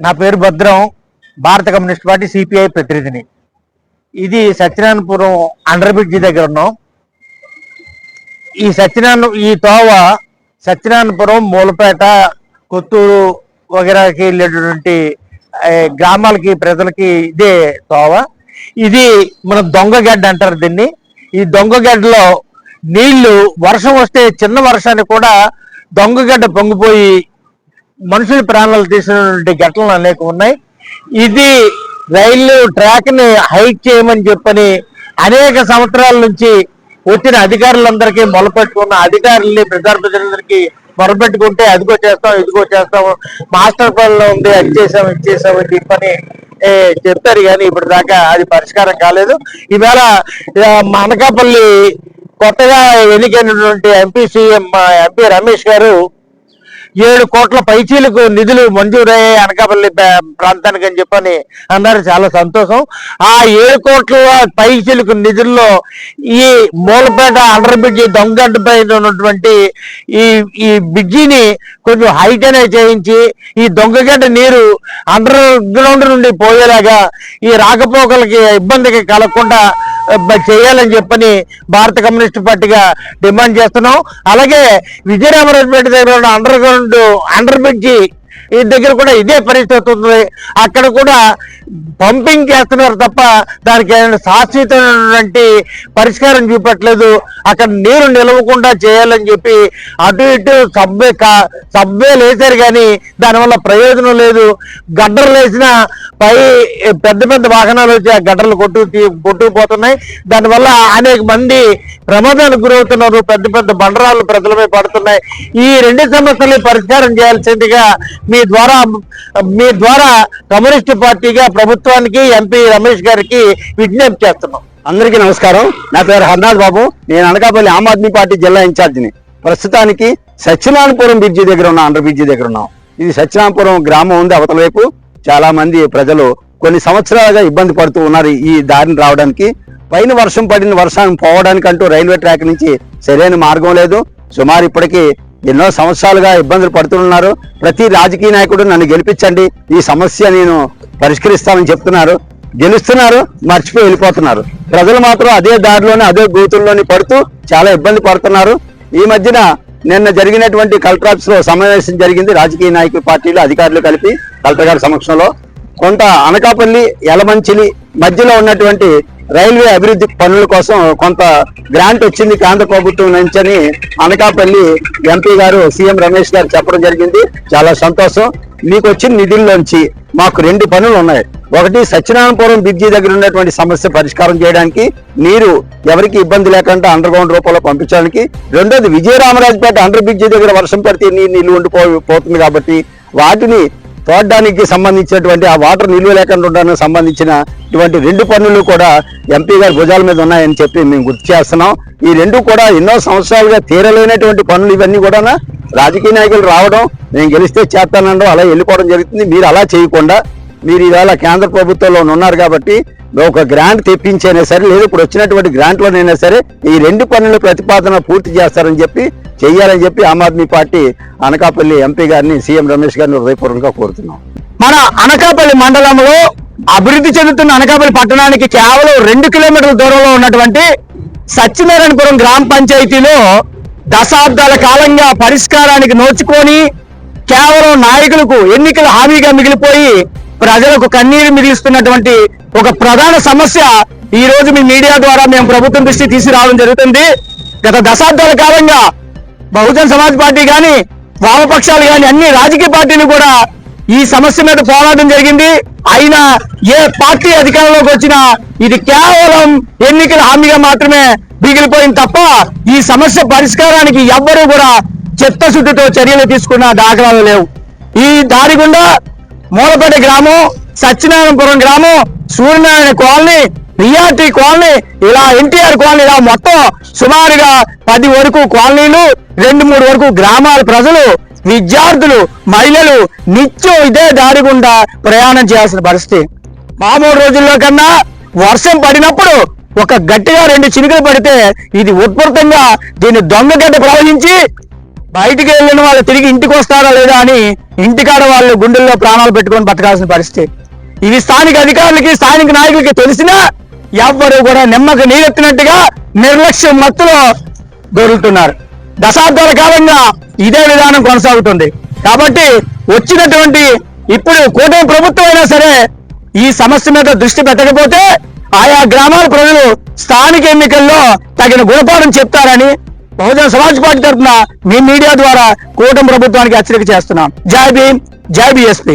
నా పేరు భద్రం భారత కమ్యూనిస్ట్ పార్టీ సిపిఐ ప్రతినిధిని. ఇది సత్యనారాయణపురం అండర్ బ్రిడ్జి దగ్గర ఉన్నాం. ఈ సత్యనారాయణ ఈ తోవ సత్యనారాయణపురం మూలపేట కొత్తూరు వగేరాకి వెళ్ళేటటువంటి గ్రామాలకి ప్రజలకి ఇదే తోవ. ఇది మన దొంగగడ్డ అంటారు దీన్ని. ఈ దొంగగడ్డలో నీళ్ళు వర్షం వస్తే చిన్న వర్షాన్ని కూడా దొంగగడ్డ పొంగిపోయి మనుషుల ప్రాణాలు తీసినటువంటి ఘటనలు అనేక ఉన్నాయి. ఇది రైలు ట్రాక్ని హైట్ చేయమని చెప్పని అనేక సంవత్సరాల నుంచి వచ్చిన అధికారులందరికీ మొలపెట్టుకున్న అధికారుల్ని ప్రజాప్రతినిధులకి మొరపెట్టుకుంటే అదిగో చేస్తాం ఇదిగో చేస్తాం మాస్టర్ ప్లాన్ ఉంది అది చేసాం ఇది చేసాం అని చెప్పని చెప్తారు కానీ ఇప్పుడు దాకా అది పరిష్కారం కాలేదు. ఈవేళ అనకాపల్లి కొత్తగా ఎన్నికైనటువంటి ఎంపీ సీఎం ఎంపీ రమేష్ గారు ఏడు కోట్ల పైచీలకు నిధులు మంజూరయ్యాయి అనకాపల్లి ప్రాంతానికి అని చెప్పని అన్నారు. చాలా సంతోషం. ఆ ఏడు కోట్ల పైచీలకు నిధుల్లో ఈ మూలపేట అండర్ బ్రిడ్జి దొంగడ్డ పైన ఉన్నటువంటి ఈ ఈ బ్రిడ్జిని కొంచెం హైట్ అనే చేయించి ఈ దొంగగడ్డ నీరు అండర్ గ్రౌండ్ నుండి పోయేలాగా ఈ రాకపోకలకి ఇబ్బందికి కలగకుండా చేయాలని చెప్పని భారత కమ్యూనిస్ట్ పార్టీగా డిమాండ్ చేస్తున్నాం. అలాగే విజయరామరాజపేట దగ్గర ఉన్న అండర్ గ్రౌండ్ అండర్ బ్రిడ్జి ఈ దగ్గర కూడా ఇదే పరిస్థితి అవుతుంది అక్కడ కూడా పంపింగ్ చేస్తున్నారు తప్ప దానికి ఏదైనా శాశ్వతమైనటువంటి పరిష్కారం చూపట్లేదు. అక్కడ నీరు నిలవకుండా చేయాలని చెప్పి అటు ఇటు సబ్వే కా సబ్వేలు వేశారు కానీ దానివల్ల ప్రయోజనం లేదు. గడ్డలు వేసిన పై పెద్ద పెద్ద వాహనాలు వచ్చి ఆ గడ్డలు కొట్టు కొట్టుకుపోతున్నాయి. దానివల్ల అనేక మంది ప్రమాదానికి గురవుతున్నారు. పెద్ద పెద్ద బండరాలు ప్రజలపై పడుతున్నాయి. ఈ రెండు సమస్యలు పరిష్కారం చేయాల్సిందిగా మీ ద్వారా మీ ద్వారా కమ్యూనిస్ట్ పార్టీగా ప్రభుత్వానికి ఎంపీ రమేష్ గారికి విజ్ఞప్తి చేస్తున్నాం. అందరికీ నమస్కారం. నా పేరు హర్నాథ్ బాబు. నేను అనకాపల్లి ఆమ్ ఆద్మీ పార్టీ జిల్లా ఇన్ఛార్జిని. ప్రస్తుతానికి సత్యనారాయణపురం బ్రిడ్జి దగ్గర ఉన్న అండర్ బ్రిడ్జి దగ్గర ఉన్నాం. ఇది సత్యనారాయణపురం గ్రామం ఉంది అవతల వైపు. చాలా మంది ప్రజలు కొన్ని సంవత్సరాలుగా ఇబ్బంది పడుతూ ఉన్నారు ఈ దారిని రావడానికి. పైన వర్షం పడిన వర్షాన్ని పోవడానికంటూ రైల్వే ట్రాక్ నుంచి సరైన మార్గం లేదు. సుమారు ఇప్పటికీ ఎన్నో సంవత్సరాలుగా ఇబ్బందులు పడుతున్నారు ప్రతి రాజకీయ నాయకుడు నన్ను గెలిపించండి. ఈ సమస్య నేను పరిష్కరిస్తామని చెప్తున్నారు. గెలుస్తున్నారు మర్చిపోయి వెళ్ళిపోతున్నారు. ప్రజలు మాత్రం అదే దారిలోనే అదే గూతుల్లోని పడుతూ చాలా ఇబ్బంది పడుతున్నారు. ఈ మధ్యన నిన్న జరిగినటువంటి కలెక్టర్ ఆఫీస్లో సమావేశం జరిగింది. రాజకీయ నాయకుల పార్టీలు అధికారులు కలిపి కలెక్టర్ గారి సమక్షంలో. కొంత అనకాపల్లి యలమంచిలి మధ్యలో ఉన్నటువంటి రైల్వే అభివృద్ధి పనుల కోసం కొంత గ్రాంట్ వచ్చింది కేంద్ర ప్రభుత్వం నుంచి అని అనకాపల్లి ఎంపీ గారు సీఎం రమేష్ గారు చెప్పడం జరిగింది. చాలా సంతోషం. మీకు వచ్చిన నిధుల్లోంచి మాకు రెండు పనులు ఉన్నాయి. ఒకటి సత్యనారాయణపురం బ్రిడ్జి దగ్గర ఉన్నటువంటి సమస్య పరిష్కారం చేయడానికి నీరు ఎవరికి ఇబ్బంది లేకుండా అండర్ గ్రౌండ్ రూపంలో పంపించడానికి. రెండోది విజయరామరాజపేట అండర్ బ్రిడ్జి దగ్గర వర్షం పడితే నీరు నిల్వ ఉండిపోతుంది కాబట్టి వాటిని తోడడానికి సంబంధించినటువంటి ఆ వాటర్ నిల్వ లేకుండా ఉండడానికి సంబంధించిన ఇటువంటి రెండు పనులు కూడా ఎంపీ గారి భుజాల మీద ఉన్నాయని చెప్పి మేము గుర్తు చేస్తున్నాం. ఈ రెండు కూడా ఎన్నో సంవత్సరాలుగా తీరలేనటువంటి పనులు ఇవన్నీ కూడా రాజకీయ నాయకులు రావడం నేను గెలిస్తే చేస్తానడం అలా వెళ్ళిపోవడం జరుగుతుంది. మీరు అలా చేయకుండా మీరు ఇవాళ కేంద్ర ప్రభుత్వంలో ఉన్నారు కాబట్టి ఒక గ్రాంట్ తెప్పించైనా సరే లేదు ఇప్పుడు వచ్చినటువంటి గ్రాంట్లోనైనా సరే ఈ రెండు పనుల ప్రతిపాదన పూర్తి చేస్తారని చెప్పి చెయ్యాలని చెప్పి ఆమ్ ఆద్మీ పార్టీ అనకాపల్లి ఎంపీ గారిని సీఎం రమేష్ గారిని హృదయపూర్వకంగా కోరుతున్నాం. మన అనకాపల్లి మండలంలో అభివృద్ధి చెందుతున్న అనకాపల్లి పట్టణానికి కేవలం రెండు కిలోమీటర్ల దూరంలో ఉన్నటువంటి సత్యనారాయణపురం గ్రామ పంచాయతీలో దశాబ్దాల కాలంగా పరిష్కారానికి నోచుకొని కేవలం నాయకులకు ఎన్నికల హామీగా మిగిలిపోయి ప్రజలకు కన్నీరు మిగిలిస్తున్నటువంటి ఒక ప్రధాన సమస్య ఈ రోజు మీ మీడియా ద్వారా మేము ప్రభుత్వం దృష్టి తీసుకురావడం జరుగుతుంది. గత దశాబ్దాల కాలంగా బహుజన్ సమాజ్ పార్టీ కానీ వామపక్షాలు కానీ అన్ని రాజకీయ పార్టీలు కూడా ఈ సమస్య మీద పోరాటం జరిగింది. అయినా ఏ పార్టీ అధికారంలోకి వచ్చినా ఇది కేవలం ఎన్నికల హామీగా మాత్రమే మిగిలిపోయింది తప్ప ఈ సమస్య పరిష్కారానికి ఎవ్వరూ కూడా చిత్తశుద్ధితో చర్యలు తీసుకున్న దాఖలాలు లేవు. ఈ దారి గుండా మూలపేట గ్రామం సత్యనారాయణపురం గ్రామం సూర్యనారాయణ కాలనీ పిఆర్టీ కాలనీ ఇలా ఎన్టీఆర్ కాలనీ ఇలా మొత్తం సుమారుగా పది వరకు కాలనీలు రెండు మూడు వరకు గ్రామాల ప్రజలు విద్యార్థులు మహిళలు నిత్యం ఇదే దారి గుండా ప్రయాణం చేయాల్సిన పరిస్థితి. మామూలు రోజుల్లో కన్నా వర్షం పడినప్పుడు ఒక గట్టిగా రెండు చినుకులు పడితే ఇది ఉత్పృతంగా దీన్ని దొంగగడ్డ ప్రవహించి బయటికి వెళ్ళిన వాళ్ళు తిరిగి ఇంటికి వస్తారా లేదా అని ఇంటికాడ వాళ్ళు గుండెల్లో ప్రాణాలు పెట్టుకొని బతకాల్సిన పరిస్థితి. ఇవి స్థానిక అధికారులకి స్థానిక నాయకులకి తెలిసినా ఎవ్వరు కూడా నిమ్మకు నీరెత్తినట్టుగా నిర్లక్ష్యం మత్తులో దొరుకుతున్నారు దశాబ్దాల కాలంగా ఇదే విధానం కొనసాగుతుంది. కాబట్టి వచ్చినటువంటి ఇప్పుడు కూటమి ప్రభుత్వం అయినా సరే ఈ సమస్య మీద దృష్టి పెట్టకపోతే ఆయా గ్రామాల ప్రజలు స్థానిక ఎన్నికల్లో తగిన గుణపాఠం చెప్తారని బహుజన సమాజ్ పార్టీ తరఫున మీ మీడియా ద్వారా కూటమి ప్రభుత్వానికి హెచ్చరిక చేస్తున్నాం. జై భీమ్ జై బీఎస్పీ.